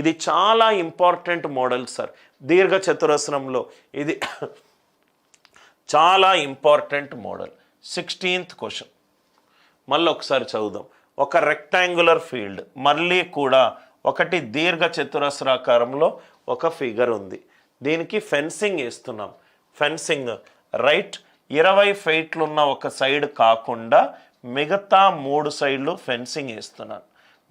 ఇది చాలా important model sir దీర్ఘ చతురస్రంలో ఇది చాలా ఇంపార్టెంట్ మోడల్ సిక్స్టీన్త్ క్వశ్చన్ మళ్ళీ ఒకసారి చదువుదాం. ఒక రెక్టాంగులర్ ఫీల్డ్ మళ్ళీ కూడా ఒకటి దీర్ఘ చతురస్రాకారంలో ఒక ఫిగర్ ఉంది. దీనికి ఫెన్సింగ్ వేస్తున్నాం. ఫెన్సింగ్ రైట్ ఇరవై ఫైట్లున్న ఒక సైడ్ కాకుండా మిగతా మూడు సైడ్లు ఫెన్సింగ్ వేస్తున్నాను.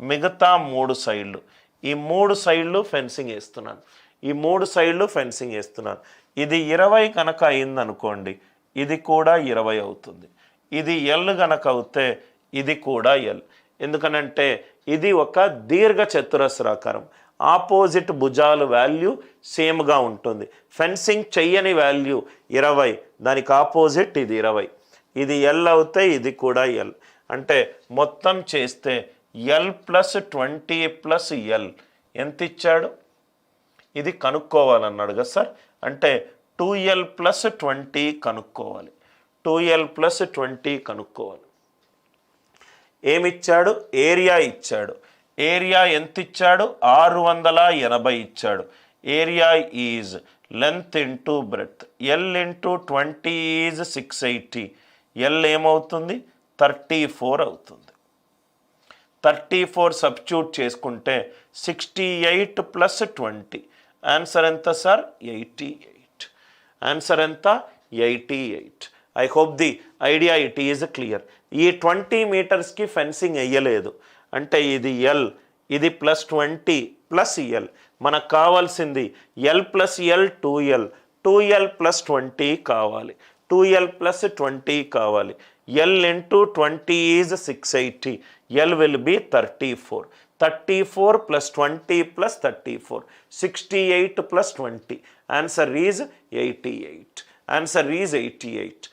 మిగతా మూడు సైడ్లు ఈ మూడు సైడ్లు ఫెన్సింగ్ వేస్తున్నాను. ఈ మూడు సైడ్లు ఫెన్సింగ్ వేస్తున్నాను. ఇది ఇరవై కనుక అయిందనుకోండి ఇది కూడా ఇరవై అవుతుంది. ఇది ఎల్ గనక అవుతే ఇది కూడా ఎల్. ఎందుకనంటే ఇది ఒక దీర్ఘ చతురస్రాకారం ఆపోజిట్ భుజాలు వాల్యూ సేమ్గా ఉంటుంది. ఫెన్సింగ్ చెయ్యని వాల్యూ ఇరవై దానికి ఆపోజిట్ ఇది ఇరవై. ఇది ఎల్ అవుతే ఇది కూడా ఎల్. అంటే మొత్తం చేస్తే L plus twenty plus L ఎంత ఇచ్చాడు? ఇది కనుక్కోవాలన్నాడు కదా సార్. అంటే టూ ఎల్ ప్లస్ ట్వంటీ కనుక్కోవాలి. టూ ఎల్ ప్లస్ ట్వంటీ కనుక్కోవాలి. ఏమిచ్చాడు? ఏరియా ఇచ్చాడు. ఏరియా ఎంత ఇచ్చాడు? ఆరు వందల ఎనభై ఇచ్చాడు. Area is length into breadth L into twenty is six eighty. L ఏమవుతుంది? థర్టీ ఫోర్ అవుతుంది. థర్టీ ఫోర్ సబ్స్టిట్యూట్ చేసుకుంటే sixty eight plus twenty. Answer ఎంత సార్ ఎయిటీ ఎయిట్. ఆన్సర్ ఎంత? Eighty eight. I hope the idea it is clear ఈ twenty మీటర్స్కి fencing వేయలేదు. అంటే ఇది ఎల్ ఇది ప్లస్ ట్వంటీ ప్లస్ ఎల్ మనకు కావాల్సింది L plus L two L two L plus twenty కావాలి. టూ ఎల్ ప్లస్ ట్వంటీ కావాలి. L into 20 is 680. L will be 34. 34 plus 20 plus 34. 68 plus 20. Answer is 88. Answer is 88.